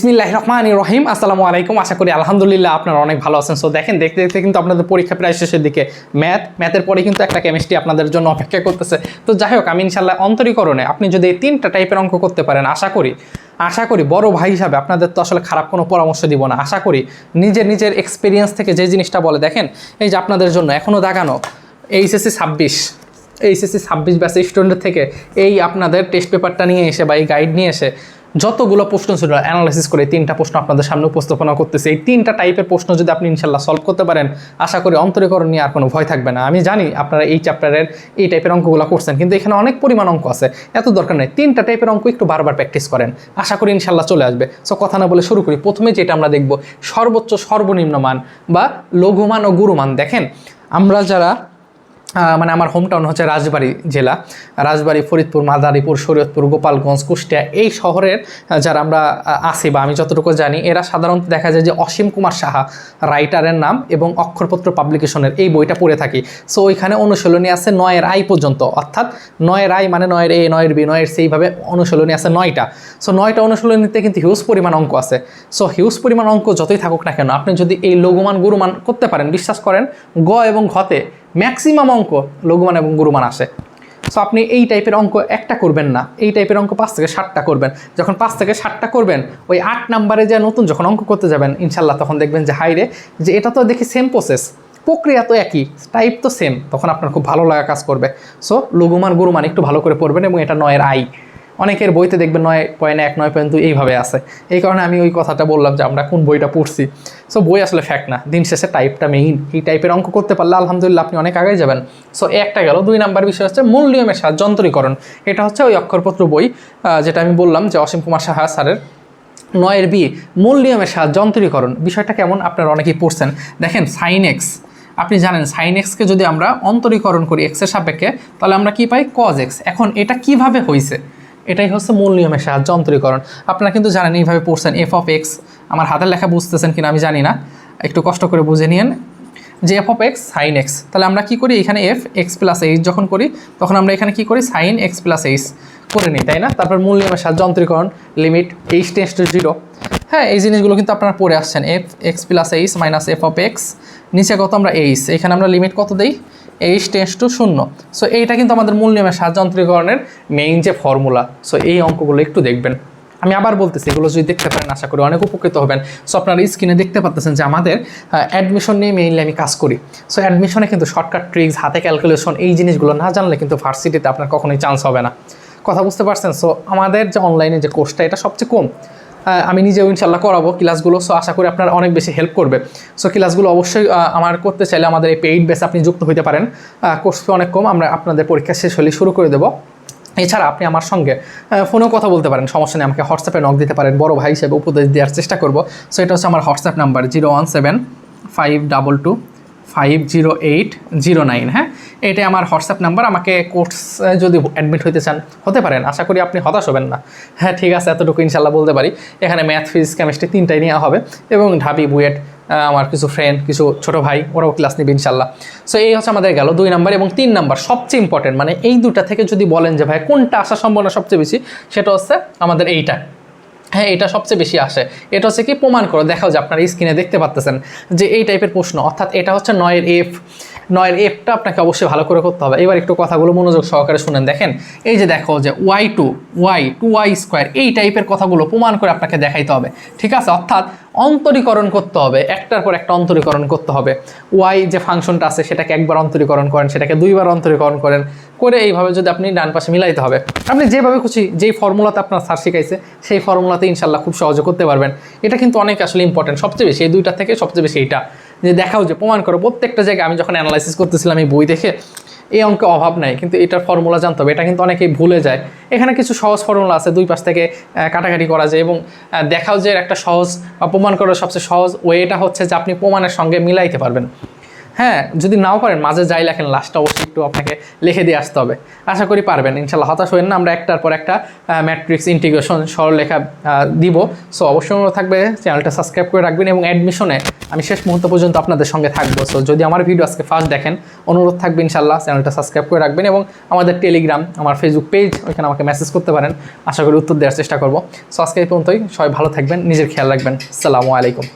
বিসমিল্লাহ রহমান রহিম আসসালামু আলাইকুম। আশা করি আলহামদুলিল্লাহ আপনারা অনেক ভালো আছেন। সো দেখেন, দেখতে দেখতে কিন্তু আপনাদের পরীক্ষা প্রায় শেষের দিকে। ম্যাথ, ম্যাথের পরে কিন্তু একটা কেমিস্ট্রি আপনাদের জন্য অপেক্ষা করতেছে। তো যাই হোক, আমি ইনশাল্লাহ অন্তরীকরণে আপনি যদি এই তিনটা টাইপের অঙ্ক করতে পারেন, আশা করি আশা করি বড় ভাই হিসাবে আপনাদের তো আসলে খারাপ কোনো পরামর্শ দিব না। আশা করি নিজের নিজের এক্সপিরিয়েন্স থেকে যে জিনিসটা বলে, দেখেন, এই যে আপনাদের জন্য এখনও দেখানো এইচএসসি ছাব্বিশ এইচএসসি ছাব্বিশ ব্যাচ স্টুডেন্টের থেকে এই আপনাদের টেস্ট পেপারটা নিয়ে এসে বা এই গাইড নিয়ে এসে যতগুলো প্রশ্ন ছিল অ্যানালাইসিস করে তিনটা প্রশ্ন আপনাদের সামনে উপস্থাপনা করতেছে। এই তিনটা টাইপের প্রশ্ন যদি আপনি ইনশাল্লাহ সলভ করতে পারেন, আশা করি অন্তরীকরণ নিয়ে আর কোনো ভয় থাকবে না। আমি জানি আপনারা এই চ্যাপ্টারের এই টাইপের অঙ্কগুলো করছেন, কিন্তু এখানে অনেক পরিমাণ অঙ্ক আছে। এত দরকার নেই, তিনটা টাইপের অঙ্ক একটু বারবার প্র্যাকটিস করেন। আশা করি ইনশাল্লাহ চলে আসবে। সো কথা না বলে শুরু করি। প্রথমে যেটা আমরা দেখব, সর্বোচ্চ সর্বনিম্ন মান বা লঘুমান ও গুরুমান। দেখেন, আমরা যারা মানে আমার হোম টাউন হচ্ছে রাজবাড়ী জেলা। রাজবাড়ী, ফরিদপুর, মাদারীপুর, শরীয়তপুর, গোপালগঞ্জ, কুষ্টিয়া, এই শহরের যারা আমরা আছি বা আমি যতটুকু জানি, এরা সাধারণত দেখা যায় যে অসীম কুমার সাহা, রাইটারের নাম এবং অক্ষরপত্র পাবলিকেশনের এই বইটা পড়ে থাকি। সো ওইখানে অনুশীলনী আছে নয়ের আই পর্যন্ত, অর্থাৎ নয়ের আই মানে নয়ের এ, নয়ের বি, নয়ের সেইভাবে অনুশীলনী আছে নয়টা। সো নয়টা অনুশীলনীতে কিন্তু হিউজ পরিমাণ অঙ্ক আছে। সো হিউজ পরিমাণ অঙ্ক যতই থাকুক না কেন, আপনি যদি এই লঘুমান গুরুমান করতে পারেন, বিশ্বাস করেন, গ এবং ঘতে ম্যাক্সিমাম অঙ্ক লঘুমান এবং গুরুমান আসে সো আপনি এই টাইপের অঙ্ক একটা করবেন না। এই টাইপের অঙ্ক পাঁচ থেকে ষাটটা করবেন। যখন পাঁচ থেকে ষাটটা করবেন, ওই আট নাম্বারে যে নতুন যখন অঙ্ক করতে যাবেন ইনশাল্লাহ তখন দেখবেন যে হাইরে যে এটা তো দেখি সেম প্রসেস প্রক্রিয়া তো একই টাইপ তো সেম তখন আপনার খুব ভালো লাগা কাজ করবে। সো লঘুমান গুরুমান একটু ভালো করে পড়বেন এবং এটা নয়ের আই অনেকের বইতে দেখবেন নয় পয়েন্ট এক, নয় পয়েন্ট দুই এইভাবে আছে। এই কারণে আমি ওই কথাটা বললাম যে আমরা কোন বইটা পড়ছি। সো বই আসলে ফ্যাক্ট না। দিন শেষে টাইপটা মেইন এই টাইপের অঙ্ক করতে পারলে আলহামদুলিল্লাহ আপনি অনেক আগে যাবেন। সো একটা গেল। দুই নাম্বার বিষয় হচ্ছে মূল নিয়মের সাহায্য যন্ত্রীকরণ। এটা হচ্ছে ওই অক্ষরপত্র বই যেটা আমি বললাম যে অসীম কুমার সাহা স্যারের। নয়ের বি মূল নিয়মের সাহায্য যন্ত্রীকরণ। বিষয়টা কেমন? আপনারা অনেকেই পড়ছেন। দেখেন সাইন এক্স আপনি জানেন সাইন এক্সকে যদি আমরা অন্তরীকরণ করি এক্সের সাপেক্ষে, তাহলে আমরা কি পাই? কজ এক্স এখন এটা কীভাবে হয়েছে এটাই হচ্ছে মূল নিয়মের সাহায্য অন্তরীকরণ আপনারা কিন্তু জানেন এইভাবে পড়ছেন এফ অফ এক্স আমার হাতের লেখা বুঝতেছেন কিনা আমি জানি না। একটু কষ্ট করে বুঝে নিন যে F of X sine X তাহলে আমরা কি করি? এখানে এফ এক্স প্লাস এইচ যখন করি, তখন আমরা এখানে কি করি? সাইন এক্স প্লাস এইচ করে নিই, তাই না? তারপর মূল নিয়মের সাহায্য অন্তরীকরণ limit H tends to zero হ্যাঁ এই জিনিসগুলো কিন্তু আপনারা পড়ে আসছেন। F X plus H minus F of X নিচে কত? আমরা এইচ এখানে আমরা লিমিট কত দেই? এইচ টেন্স টু শূন্য। সো এইটা কিন্তু আমাদের মূল নিয়মের সাহায্য অন্তরীকরণের মেইন যে ফর্মুলা সো এই অঙ্কগুলো একটু দেখবেন। আমি আবার বলতেছি, এগুলো যদি দেখতে পারেন, আশা করি অনেক উপকৃত হবেন। সো আপনারা স্ক্রিনে দেখতে পাচ্ছেন যে আমাদের অ্যাডমিশন নিয়ে মেইনলি আমি কাজ করি। সো অ্যাডমিশনে কিন্তু শর্টকাট ট্রিক্স হাতে ক্যালকুলেশন এই জিনিসগুলো না জানলে কিন্তু ভার্সিটিতে আপনার কখনোই চান্স হবে না। কথা বুঝতে পারছেন? সো আমাদের যে অনলাইনে যে কোর্সটা এটা সবচেয়ে কম। আমি নিজেও ইনশাল্লাহ করাবো ক্লাসগুলো সো আশা করি আপনার অনেক বেশি হেল্প করবে। সো ক্লাসগুলো অবশ্যই আমার করতে চাইলে আমাদের এই পেইড বেসে আপনি যুক্ত হতে পারেন। কোর্স অনেক কম, আমরা আপনাদের পরীক্ষা শেষ হলে শুরু করে দেবো। এছাড়া আপনি আমার সঙ্গে ফোনেও কথা বলতে পারেন, সমস্যা নেই, আমাকে হোয়াটসঅ্যাপে নক দিতে পারেন। বড় ভাই হিসেবে উপদেশ দেওয়ার চেষ্টা করব। সো এটা হচ্ছে আমার WhatsApp number zero one seven five double two five zero eight zero nine হ্যাঁ? এটাই আমার হোয়াটসঅ্যাপ নাম্বার, আমাকে কোর্স যদি অ্যাডমিট হইতে চান, হতে পারেন। আশা করি আপনি হতাশ হবেন না। হ্যাঁ ঠিক আছে, এতটুকু ইনশাল্লাহ বলতে পারি। এখানে ম্যাথ ফিজিক্স কেমিস্ট্রি তিনটাই নেওয়া হবে এবং ঢাবি, বুয়েট আমার কিছু ফ্রেন্ড কিছু ছোট ভাই, ওরাও ক্লাস নেবে ইনশাল্লাহ সো এই হচ্ছে আমাদের গেল দুই নাম্বার এবং তিন নাম্বার, সবচেয়ে ইম্পর্টেন্ট মানে এই দুটা থেকে যদি বলেন যে, ভাই, কোনটা আসার সম্ভাবনা সবচেয়ে বেশি? সেটা হচ্ছে আমাদের এইটা। হ্যাঁ এটা সবচেয়ে বেশি আসে। এটা হচ্ছে কি, প্রমাণ করো, দেখাও যে আপনারা স্ক্রিনে দেখতে পাচ্তেছেন যে, এই টাইপের প্রশ্ন। অর্থাৎ এটা হচ্ছে নয়ের এফ নয়ের এফটা আপনাকে অবশ্যই ভালো করে করতে হবে। এবার একটু কথাগুলো মনোযোগ সহকারে শুনেন। দেখেন, এই যে দেখো যে Y two Y two Y square এই টাইপের কথাগুলো প্রমাণ করে আপনাকে দেখাইতে হবে। ঠিক আছে? অর্থাৎ অন্তরীকরণ করতে হবে, একটার পর একটা অন্তরীকরণ করতে হবে। ওয়াই যে ফাংশনটা আছে সেটাকে একবার অন্তরীকরণ করেন, সেটাকে দুইবার অন্তরীকরণ করেন। করে এইভাবে যদি আপনি ডান পাশে মিলাইতে হবে। আপনি যেভাবে খুশি, যেই ফর্মুলাতে আপনার স্যার শিখাইছে, সেই ফর্মুলাতে ইনশাল্লাহ খুব সহজে করতে পারবেন। এটা কিন্তু অনেক আসলে ইম্পর্টেন্ট সবচেয়ে বেশি, এই দুইটা থেকে সবচেয়ে বেশি এটা যে দেখাও যে, প্রমাণ করো, প্রত্যেকটা জায়গায় আমি যখন অ্যানালাইসিস করতেছিলাম এই বই দেখে, এই অঙ্কে অভাব নাই, কিন্তু এটার ফর্মুলা জানতে হবে, এটা কিন্তু অনেকেই ভুলে যায়। এখানে কিছু সহজ ফর্মুলা আছে, দুই পাশ থেকে কাটাকাটি করা যায় এবং দেখাও যে একটা সহজ বা প্রমাণ করার সবচেয়ে সহজ ওয়েটা হচ্ছে যে আপনি প্রমাণের সঙ্গে মিলাইতে পারবেন। হ্যাঁ যদি নাও পারেন, মাঝে যাই লেখেন লাস্টটা অবশ্যই একটু আপনাকে লিখে দিয়ে আসতে হবে। আশা করি পারবেন, ইনশাল্লাহ হতাশ হবেন না, আমরা একটার পর একটা ম্যাট্রিক্স ইন্টিগ্রেশন সরলরেখা দিব। সো অবশ্যই থাকবে চ্যানেলটা সাবস্ক্রাইব করে রাখবেন এবং অ্যাডমিশনে আমি শেষ মুহূর্ত পর্যন্ত আপনাদের সঙ্গে থাকব। সো যদি আমার ভিডিও আজকে ফার্স্ট দেখেন, অনুরোধ থাকবে ইনশাল্লাহ চ্যানেলটা সাবস্ক্রাইব করে রাখবেন এবং আমাদের টেলিগ্রাম আমার ফেসবুক পেজ ওইখানে আমাকে মেসেজ করতে পারেন। আশা করি উত্তর দেওয়ার চেষ্টা করব। সো আজকে এই পর্যন্তই, সবাই ভালো থাকবেন, নিজের খেয়াল রাখবেন। আসসালামু আলাইকুম।